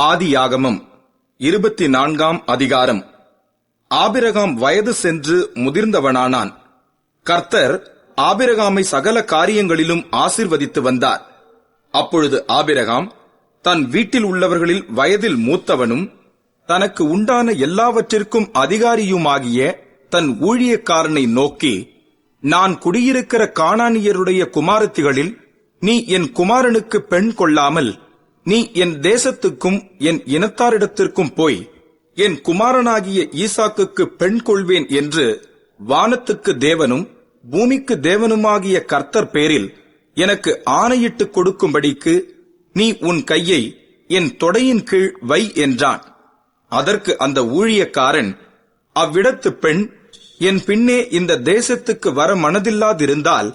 ஆதியாகமம் இருபத்தி நான்காம் அதிகாரம். ஆபிரகாம் வயது சென்று முதிர்ந்தவனானான். கர்த்தர் ஆபிரகாமை சகல காரியங்களிலும் ஆசிர்வதித்து வந்தார். அப்பொழுது ஆபிரகாம் தன் வீட்டில் உள்ளவர்களில் வயதில் மூத்தவனும் தனக்கு உண்டான எல்லாவற்றிற்கும் அதிகாரியுமாகிய தன் ஊழியக்காரனை நோக்கி நான் குடியிருக்கிற காணானியருடைய குமாரத்திகளில் நீ என் குமாரனுக்கு பெண் கொள்ளாமல் நீ என் தேசத்துக்கும் என் இனத்தாரிடத்திற்கும் போய் என் குமாரனாகிய ஈசாக்குக்கு பெண் கொள்வேன் என்று வானத்துக்கு தேவனும் பூமிக்கு தேவனுமாகிய கர்த்தர் பேரில் எனக்கு ஆணையிட்டு கொடுக்கும்படிக்கு நீ உன் கையை என் தொடையின் கீழ் வை என்றான். அதற்கு அந்த ஊழியக்காரன் அவ்விடத்து பெண் என் பின்னே இந்த தேசத்துக்கு வர மனதில்லாதிருந்தால்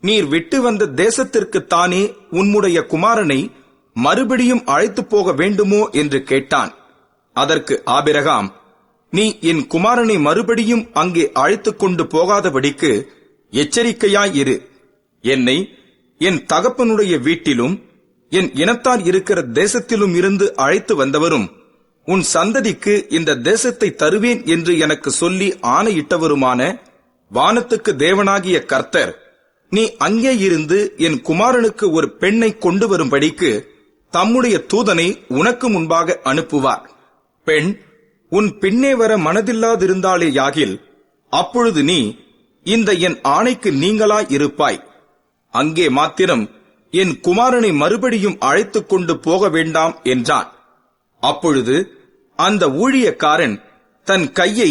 நீர் விட்டு வந்த தேசத்திற்குத்தானே உன்னுடைய குமாரனை மறுபடியும் அழைத்துப் போக வேண்டுமோ என்று கேட்டான். அதற்கு ஆபிரகாம் நீ என் குமாரனை மறுபடியும் அங்கே அழைத்துக் கொண்டு போகாதபடிக்கு எச்சரிக்கையாயிரு என்னை என் தகப்பனுடைய வீட்டிலும் என் இனத்தார் இருக்கிற தேசத்திலும் இருந்து அழைத்து வந்தவரும் உன் சந்ததிக்கு இந்த தேசத்தை தருவேன் என்று எனக்கு சொல்லி ஆணையிட்டவருமான வானத்துக்கு தேவனாகிய கர்த்தர் நீ அங்கே இருந்து என் குமாரனுக்கு ஒரு பெண்ணை கொண்டு வரும்படிக்கு தம்முடைய தூதனை உனக்கு முன்பாக அனுப்புவார். பெண் உன் பின்னே வர மனதில்லாதிருந்தாலே யாகில் அப்பொழுது நீ இந்த என் ஆணைக்கு நீங்களாய் இருப்பாய். அங்கே மாத்திரம் என் குமாரனை மறுபடியும் அழைத்துக் கொண்டு போக வேண்டாம் என்றான். அப்பொழுது அந்த ஊழியக்காரன் தன் கையை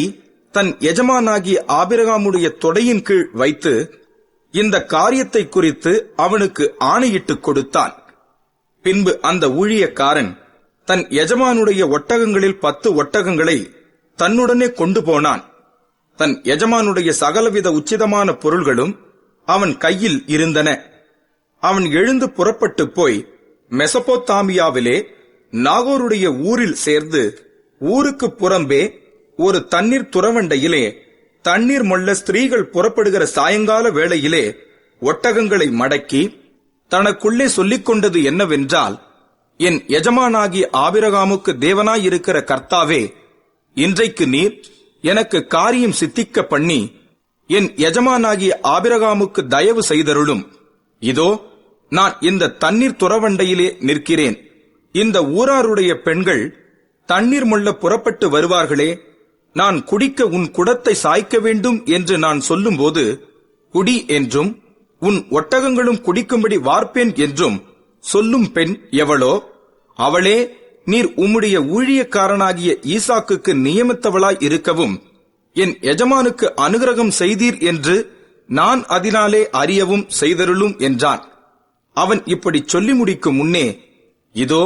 தன் எஜமானாகிய ஆபிரகாமுடைய தொடையின் கீழ் வைத்து இந்த காரியத்தை குறித்து அவனுக்கு ஆணையிட்டுக் கொடுத்தான். பின்பு அந்த ஊழியக்காரன் தன் எஜமானுடைய ஒட்டகங்களில் பத்து ஒட்டகங்களை தன்னுடனே கொண்டு போனான். தன் எஜமானுடைய சகலவித உச்சிதமான பொருள்களும் அவன் கையில் இருந்தன. அவன் எழுந்து புறப்பட்டு போய் மெசபோத்தாமியாவிலே நாகோருடைய ஊரில் சேர்ந்து ஊருக்கு புறம்பே ஒரு தண்ணீர் துறவண்டையிலே தண்ணீர் மொள்ள ஸ்திரீகள் புறப்படுகிற சாயங்கால வேளையிலே ஒட்டகங்களை மடக்கி தனக்குள்ளே சொல்லிக் கொண்டது என்னவென்றால் என் எஜமானாகி ஆபிரகாமுக்கு தேவனாயிருக்கிற கர்த்தாவே இன்றைக்கு நீர் எனக்கு காரியம் சித்திக்க பண்ணி என் எஜமானாகிய ஆபிரகாமுக்கு தயவு செய்தருளும். இதோ நான் இந்த தண்ணீர் துறவண்டையிலே நிற்கிறேன். இந்த ஊராருடைய பெண்கள் தண்ணீர் முள்ள புறப்பட்டு வருவார்களே நான் குடிக்க உன் குடத்தை சாய்க்க வேண்டும் என்று நான் சொல்லும்போது குடி என்றும் உன் ஒட்டகங்களும் குடிக்கும்படி வார்ப்பேன் என்றும் சொல்லும் பெண் எவளோ? அவளே நீர் உம்முடைய ஊழியக்காரனாகிய ஈசாக்குக்கு நியமித்தவளாய் இருக்கவும் என் எஜமானுக்கு அனுகிரகம் செய்தீர் என்று நான் அதனாலே அறியவும் செய்தருளும் என்றான். அவன் இப்படி சொல்லி முடிக்கும் முன்னே இதோ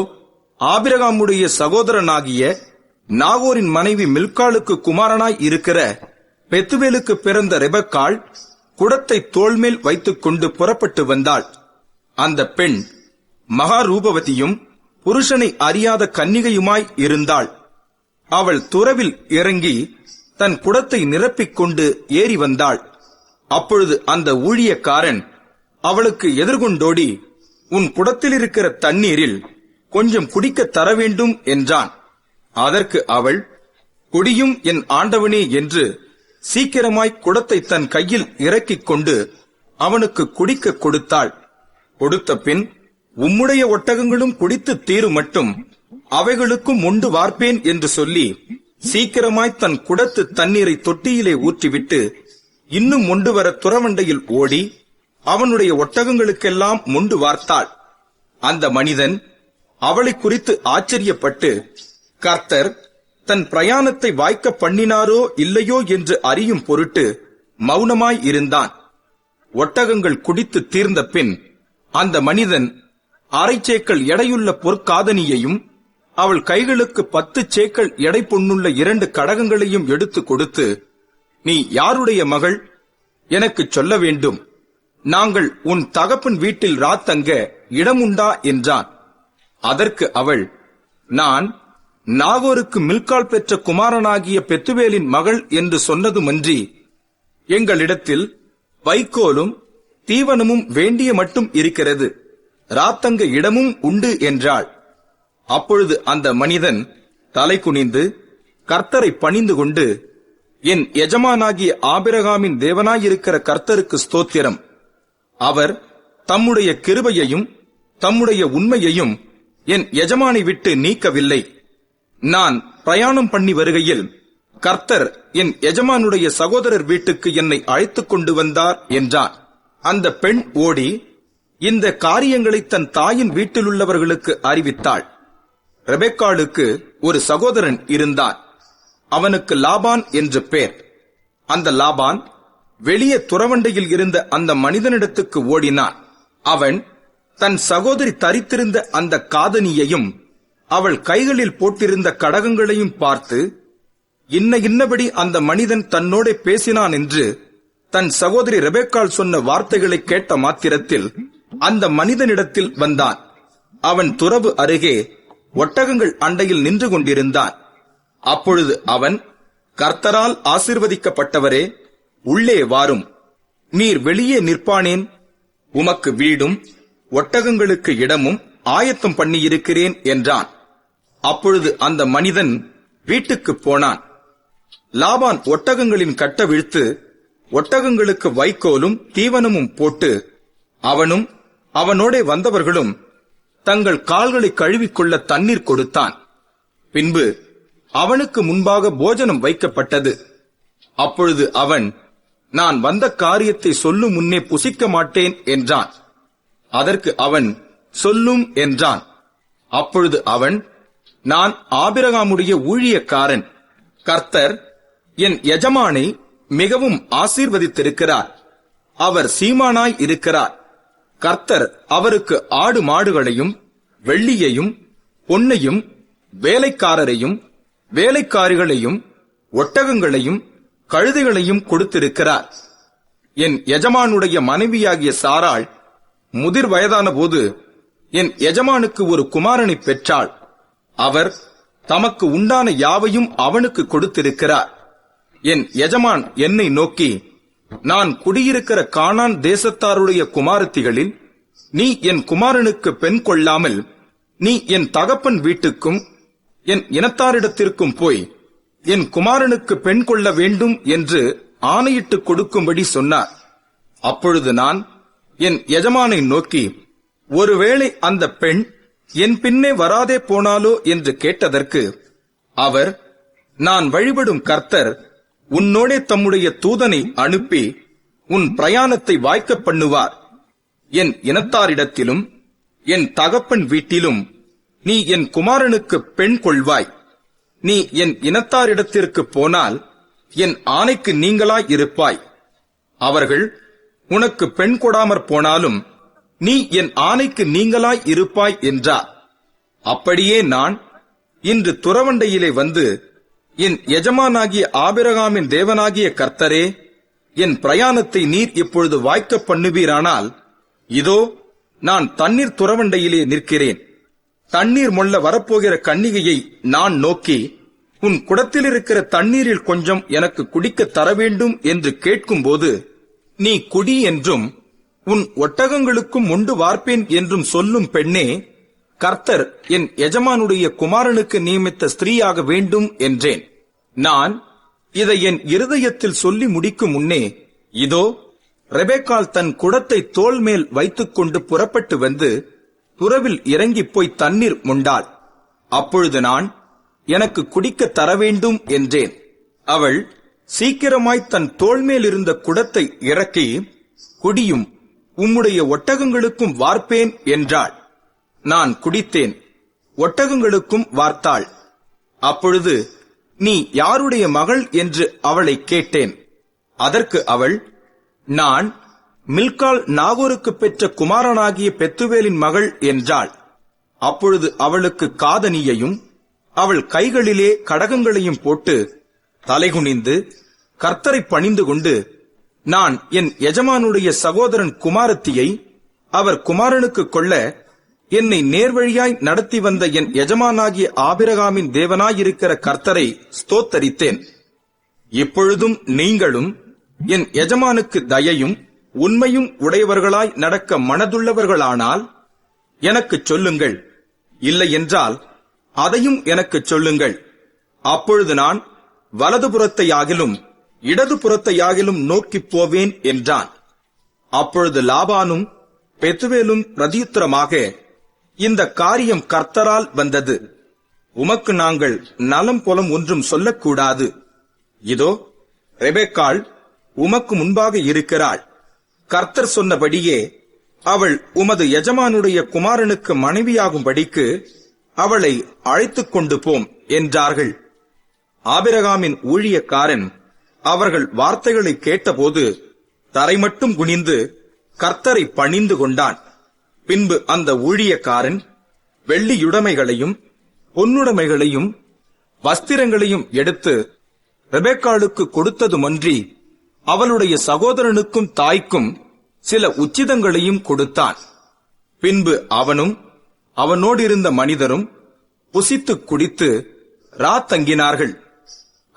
ஆபிரகாமுடைய சகோதரனாகிய நாகோரின் மனைவி மில்காலுக்கு குமாரனாய் இருக்கிற பெத்துவேலுக்கு பிறந்த ரெபக்காள் குடத்தை தோள்மேல் வைத்துக் கொண்டு புறப்பட்டு வந்தாள். அந்த பெண் மகாரூபவதியும் புருஷனை அறியாத கன்னிகையுமாய் இருந்தாள். அவள் துறவில் இறங்கி தன் குடத்தை நிரப்பிக் கொண்டு ஏறி வந்தாள். அப்பொழுது அந்த ஊழியக்காரன் அவளுக்கு எதிர்கொண்டோடி உன் குடத்தில் இருக்கிற தண்ணீரில் கொஞ்சம் குடிக்க தர வேண்டும் என்றான். அதற்கு அவள் குடியும் என் ஆண்டவனே என்று சீக்கிரமாய் குடத்தை தன் கையில் இறக்கிக் கொண்டு அவனுக்கு குடிக்க கொடுத்தாள். கொடுத்த பின் உம்முடைய ஒட்டகங்களும் குடித்து தீரும் மட்டும் அவைகளுக்கும் உண்டு வார்ப்பேன் என்று சொல்லி சீக்கிரமாய் தன் குடத்து தண்ணீரை தொட்டியிலே ஊற்றிவிட்டு இன்னும் மொண்டு வர துறவண்டையில் ஓடி அவனுடைய ஒட்டகங்களுக்கெல்லாம் முண்டு வார்த்தாள். அந்த மனிதன் அவளை குறித்து ஆச்சரியப்பட்டு கர்த்தர் தன் பிரயாணத்தை வாய்க்க பண்ணினாரோ இல்லையோ என்று அறியும் பொருட்டு மௌனமாய் இருந்தான். ஒட்டகங்கள் குடித்து தீர்ந்த பின் அந்த மனிதன் அரை சேக்கள் எடையுள்ள பொற்காதனியையும் அவள் கைகளுக்கு பத்து சேக்கள் எடை பொண்ணுள்ள இரண்டு கடகங்களையும் எடுத்து கொடுத்து நீ யாருடைய மகள்? எனக்கு சொல்ல வேண்டும். நாங்கள் உன் தகப்பன் வீட்டில் ராத்தங்க இடமுண்டா? என்றான். அதற்கு அவள் நான் நாகோருக்கு மில்கால் பெற்ற குமாரனாகிய பெத்துவேலின் மகள் என்று சொன்னதுமன்றி எங்களிடத்தில் வைக்கோலும் தீவனமும் வேண்டிய மட்டும் இருக்கிறது. ராத்தங்க இடமும் உண்டு என்றாள். அப்பொழுது அந்த மனிதன் தலை குனிந்து கர்த்தரை பணிந்து கொண்டு என் எஜமானாகிய ஆபிரகாமின் தேவனாயிருக்கிற கர்த்தருக்கு ஸ்தோத்திரம். அவர் தம்முடைய கிருபையையும் தம்முடைய உண்மையையும் என் எஜமானை விட்டு நீக்கவில்லை. நான் பிரயாணம் பண்ணி வருகையில் கர்த்தர் என் எஜமானுடைய சகோதரர் வீட்டுக்கு என்னை அழைத்துக் கொண்டு வந்தார் என்றான் அந்த பெண் ஓடி இந்த காரியங்களை தன் தாயின் வீட்டிலுள்ளவர்களுக்கு அறிவித்தாள். ரெபெக்காளுக்கு ஒரு சகோதரன் இருந்தான் அவனுக்கு லாபான் என்று பேர். அந்த லாபான் வெளியே துறவண்டையில் இருந்த அந்த மனிதனிடத்துக்கு ஓடினான். அவன் தன் சகோதரி தரித்திருந்த அந்த காதனியையும் அவள் கைகளில் போட்டிருந்த கடகங்களையும் பார்த்து இன்ன இன்னபடி அந்த மனிதன் தன்னோட பேசினான் என்று தன் சகோதரி ரெபேக்கால் சொன்ன வார்த்தைகளை கேட்ட மாத்திரத்தில் அந்த மனிதனிடத்தில் வந்தான். அவன் துறவு அருகே ஒட்டகங்கள் அண்டையில் நின்று கொண்டிருந்தான். அப்பொழுது அவன் கர்த்தரால் ஆசிர்வதிக்கப்பட்டவரே உள்ளே வாரும். நீர் வெளியே நிற்பானேன். உமக்கு வீடும் ஒட்டகங்களுக்கு இடமும் ஆயத்தம் பண்ணியிருக்கிறேன் என்றான். அப்பொழுது அந்த மனிதன் வீட்டுக்குப் போனான். லாபான் ஒட்டகங்களின் கட்ட விழுத்து ஒட்டகங்களுக்கு வைக்கோலும் தீவனமும் போட்டு அவனும் அவனோடே வந்தவர்களும் தங்கள் கால்களை கழுவிக்கொள்ள தண்ணீர் கொடுத்தான். பின்பு அவனுக்கு முன்பாக போஜனம் வைக்கப்பட்டது. அப்பொழுது அவன் நான் வந்த காரியத்தை சொல்லும் முன்னே புசிக்க மாட்டேன் என்றான். அதற்கு அவன் சொல்லும் என்றான். அப்பொழுது அவன் நான் ஆபிரகாமுடைய ஊழியக்காரன். கர்த்தர் என் எஜமானை மிகவும் ஆசீர்வதித்திருக்கிறார். அவர் சீமானாய் இருக்கிறார். கர்த்தர் அவருக்கு ஆடு மாடுகளையும் வெள்ளியையும் பொன்னையும் வேலைக்காரரையும் வேலைக்காரிகளையும் ஒட்டகங்களையும் கழுதைகளையும் கொடுத்திருக்கிறார். என் எஜமானுடைய மனைவியாகிய சாராள் முதிர் வயதான போது என் எஜமானுக்கு ஒரு குமாரனை பெற்றாள். அவர் தமக்கு உண்டான யாவையும் அவனுக்கு கொடுத்திருக்கிறார். என் எஜமான் என்னை நோக்கி நான் குடியிருக்கிற கானான் தேசத்தாருடைய குமாரத்திகளில் நீ என் குமாரனுக்கு பெண் கொள்ளாமல் நீ என் தகப்பன் வீட்டுக்கும் என் இனத்தாரிடத்திற்கும் போய் என் குமாரனுக்கு பெண் கொள்ள வேண்டும் என்று ஆணையிட்டு கொடுக்கும்படி சொன்னார். அப்பொழுது நான் என் எஜமானை நோக்கி ஒருவேளை அந்த பெண் என் பின்னே வராதே போனாலோ என்று கேட்டதற்கு அவர் நான் வழிபடும் கர்த்தர் உன்னோடே தம்முடைய தூதனை அனுப்பி உன் பிரயாணத்தை வாய்க்க பண்ணுவார். என் இனத்தாரிடத்திலும் என் தகப்பன் வீட்டிலும் நீ என் குமாரனுக்கு பெண் கொள்வாய். நீ என் இனத்தாரிடத்திற்கு போனால் என் ஆணைக்கு நீங்களாய் இருப்பாய். அவர்கள் உனக்கு பெண் கொடாமற் போனாலும் நீ என் ஆணைக்கு நீங்களாய் இருப்பாய் என்றார். அப்படியே நான் இன்று துறவண்டையிலே வந்து என் எஜமானாகிய ஆபிரகாமின் தேவனாகிய கர்த்தரே என் பிரயாணத்தை நீர் இப்பொழுது வாய்க்க பண்ணுவீரானால் இதோ நான் தண்ணீர் துறவண்டையிலே நிற்கிறேன். தண்ணீர் மொல்ல வரப்போகிற கன்னிகையை நான் நோக்கி உன் குடத்தில் இருக்கிற தண்ணீரில் கொஞ்சம் எனக்கு குடிக்க தர வேண்டும் என்று கேட்கும்போது நீ குடி என்றும் உன் ஒட்டகங்களுக்கும் உண்டு வார்ப்பேன் என்றும் சொல்லும் பெண்ணே கர்த்தர் என் எஜமானுடைய குமாரனுக்கு நியமித்த ஸ்திரீயாக வேண்டும் என்றேன். நான் இதை என் இருதயத்தில் சொல்லி முடிக்கும் முன்னே இதோ ரெபேக்கால் தன் குடத்தை தோள் மேல் வைத்துக்கொண்டு புறப்பட்டு வந்து துறவில் இறங்கி போய் தண்ணீர் முண்டாள். அப்பொழுது நான் எனக்கு குடிக்க தர வேண்டும் என்றேன். அவள் சீக்கிரமாய் தன் தோள் மேல் இருந்த குடத்தை இறக்கி குடியும் உம்முடைய ஒட்டகங்களுக்கும் வார்ப்பேன் என்றாள். நான் குடித்தேன். ஒட்டகங்களுக்கும் வார்த்தாள். அப்பொழுது நீ யாருடைய மகள் என்று அவளை கேட்டேன். அதற்கு அவள் நான் மில்கால் நாகூருக்கு பெற்ற குமாரனாகிய பெத்துவேலின் மகள் என்றாள். அப்பொழுது அவளுக்கு காதனியையும் அவள் கைகளிலே கடகங்களையும் போட்டு தலைகுனிந்து கர்த்தரை பணிந்து கொண்டு நான் என் எஜமானுடைய சகோதரன் குமாரத்தியை அவர் குமாரனுக்கு கொள்ள என்னை நேர்வழியாய் நடத்தி வந்த என் எஜமானாகிய ஆபிரகாமின் தேவனாயிருக்கிற கர்த்தரை ஸ்தோத்தரித்தேன். இப்பொழுதும் நீங்களும் என் எஜமானுக்கு தயையும் உண்மையும் உடையவர்களாய் நடக்க மனதுள்ளவர்களானால் எனக்குச் சொல்லுங்கள். இல்லை என்றால் அதையும் எனக்குச் சொல்லுங்கள். அப்பொழுது நான் வலதுபுறத்தையாகிலும் இடதுபுறத்தையாகிலும் நோக்கிப் போவேன் என்றான். அப்பொழுது லாபானும் பெத்துவேலும் பிரதியுத்தரமாக இந்த காரியம் கர்த்தரால் வந்தது. உமக்கு நாங்கள் நலம் புலம் ஒன்றும் சொல்லக்கூடாது. இதோ ரெபேக்காள் உமக்கு முன்பாக இருக்கிறாள். கர்த்தர் சொன்னபடியே அவள் உமது எஜமானுடைய குமாரனுக்கு மனைவியாகும்படிக்கு அவளை அழைத்துக் கொண்டு போம் என்றார்கள். ஆபிரகாமின் ஊழியக்காரன் அவர்கள் வார்த்தைகளை கேட்டபோது தரை மட்டும் குனிந்து கர்த்தரை பணிந்து கொண்டான். பின்பு அந்த ஊழியக்காரன் வெள்ளியுடைமைகளையும் பொன்னுடைமைகளையும் வஸ்திரங்களையும் எடுத்து ரெபேக்காலுக்கு கொடுத்ததுமன்றி அவளுடைய சகோதரனுக்கும் தாய்க்கும் சில உச்சிதங்களையும் கொடுத்தான். பின்பு அவனும் அவனோடிருந்த மனிதரும் புசித்துக் குடித்து ராத்தங்கினார்கள்.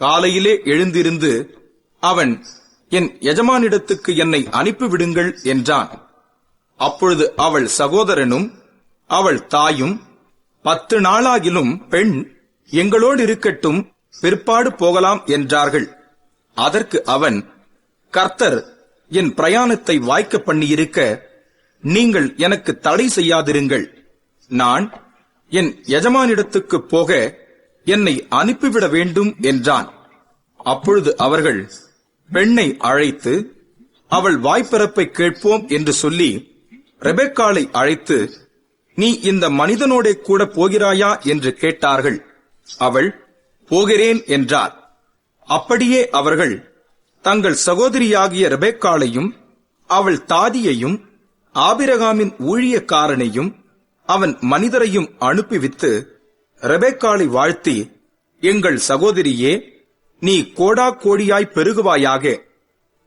காலையிலே எழுந்திருந்து அவன் என் எஜமானிடத்துக்கு என்னை அனுப்பிவிடுங்கள் என்றான். அப்பொழுது அவள் சகோதரனும் அவள் தாயும் பத்து நாளாகிலும் பெண் எங்களோடு இருக்கட்டும் பிற்பாடு போகலாம் என்றார்கள். அதற்கு அவன் கர்த்தர் என் பிரயாணத்தை வாய்க்க பண்ணியிருக்க நீங்கள் எனக்கு தடை செய்யாதிருங்கள். நான் என் எஜமானிடத்துக்கு போக என்னை அனுப்பிவிட வேண்டும் என்றான். அப்பொழுது அவர்கள் பெண்ணை அழைத்து அவள் வாய்ப்பிறப்பை கேட்போம் என்று சொல்லி ரெபெக்காலை அழைத்து நீ இந்த மனிதனோடே கூட போகிறாயா? என்று கேட்டார்கள். அவள் போகிறேன் என்றார். அப்படியே அவர்கள் தங்கள் சகோதரியாகிய ரெபேக்காலையும் அவள் தாதியையும் ஆபிரகாமின் ஊழியக்காரனையும் அவன் மனிதரையும் அனுப்பிவித்து ரெபேக்காளை வாழ்த்தி எங்கள் சகோதரியே நீ கோடா கோடியாய் பெருகுவாயாக.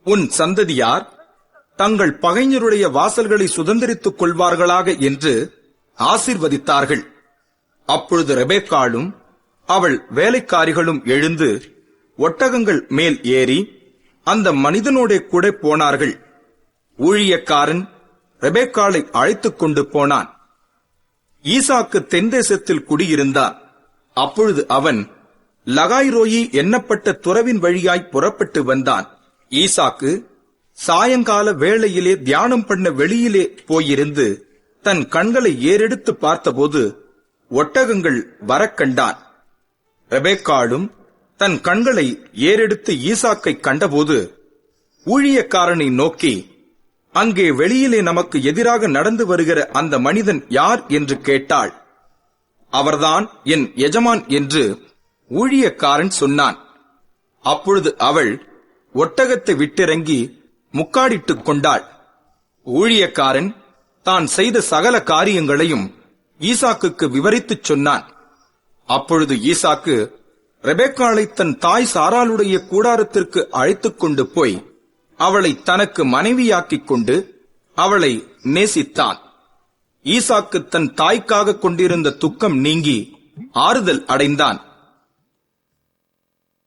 உன் சந்ததியார் தங்கள் பகைஞருடைய வாசல்களை சுதந்திரித்துக் கொள்வார்களாக என்று ஆசிர்வதித்தார்கள். அப்பொழுது ரெபேக்காளும் அவள் வேலைக்காரிகளும் எழுந்து ஒட்டகங்கள் மேல் ஏறி அந்த மனிதனோடே கூட போனார்கள். ஊழியக்காரன் ரெபேக்காலை அழைத்துக் கொண்டு போனான். ஈசாக்கு தென்தேசத்தில் குடியிருந்தான் அப்பொழுது அவன் லகாய்ரோயி எண்ணப்பட்ட துறவின் வழியாய் புறப்பட்டு வந்தான். ஈசாக்கு சாயங்கால வேளையிலே தியானம் பண்ண வெளியிலே போயிருந்து தன் கண்களை ஏறெடுத்து பார்த்தபோது ஒட்டகங்கள் வரக்கண்டான் ரெபேக்காடும் தன் கண்களை ஏறெடுத்து ஈசாக்கை கண்டபோது ஊழியக்காரனை நோக்கி அங்கே வெளியிலே நமக்கு எதிராக நடந்து வருகிற அந்த மனிதன் யார் என்று கேட்டாள். அவர்தான் என் எஜமான் என்று ஊழியக்காரன் சொன்னான். அப்பொழுது அவள் ஒட்டகத்தை விட்டிறங்கி முக்காடிட்டுக் கொண்டாள். ஊழியக்காரன் தான் செய்த சகல காரியங்களையும் ஈசாக்குக்கு விவரித்துச் சொன்னான். அப்பொழுது ஈசாக்கு ரெபெக்காளை தன் தாய் சாராளுடைய கூடாரத்திற்கு அழைத்துக் கொண்டு போய் அவளை தனக்கு மனைவியாக்கிக் கொண்டு அவளை நேசித்தான். ஈசாக்கு தன் தாய்க்காக கொண்டிருந்த துக்கம் நீங்கி ஆறுதல் அடைந்தான்.